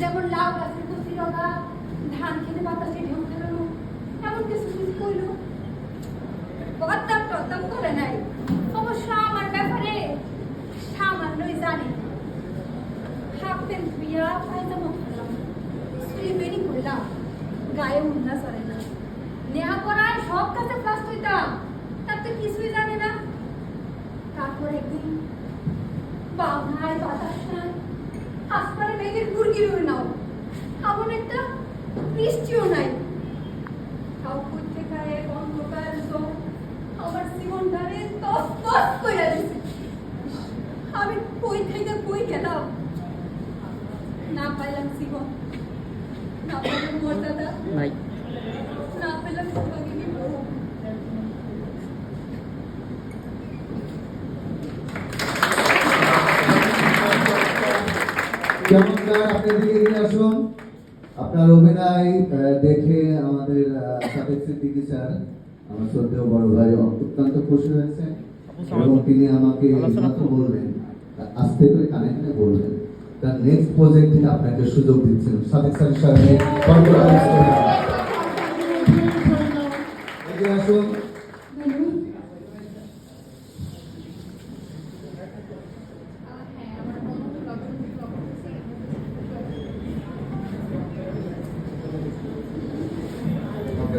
যেমন লাউ গাছের কচি রগা ধান খেতে বাতাসে ঢেউ খেলানো, এমন কিছু কিছু কইল। কদ্দাম টদ্দাম করে নাই। অবশ্য আমার ব্যাপারে সামান্যই জানি। হাফ প্যান্ট বিয়া, পায়জামা পরলাম স্কুলে বেরি করলাম গায়ে উন্না চলে না। নেহা পড়ায় সব কাছে ফার্স্ট হইতাম তার তো কিছুই জানে না। তারপর একদিন বাংলায় বাতাস নাই, আসমানে মেঘের গুড়গির হয়ে একটা বৃষ্টিও নাই। তাও করতে গায়ে অন্ধকার আমার জীবনটারে তস তস করে দিছে। আমি কই থেকে কই গেলাম? না পাইলাম জীবন। না পাইলাম মর্যাদা। নাই। না পেলাম সুভাগিনী বউ চমৎকার আপনি দিকে এগিয়ে আসুন। আপনার অভিনয় দেখে আমাদের সাবেক সিদ্দিকী স্যার আমার শ্রদ্ধেয় বড় ভাই অত্যন্ত খুশি হয়েছে এবং তিনি আমাকে মাত্র বললেন আস্তে করে কানে কানে বললেন তার নেক্সট প্রজেক্টে আপনাকে সুযোগ দিচ্ছেন সাবেক স্যারের সামনে আসুন।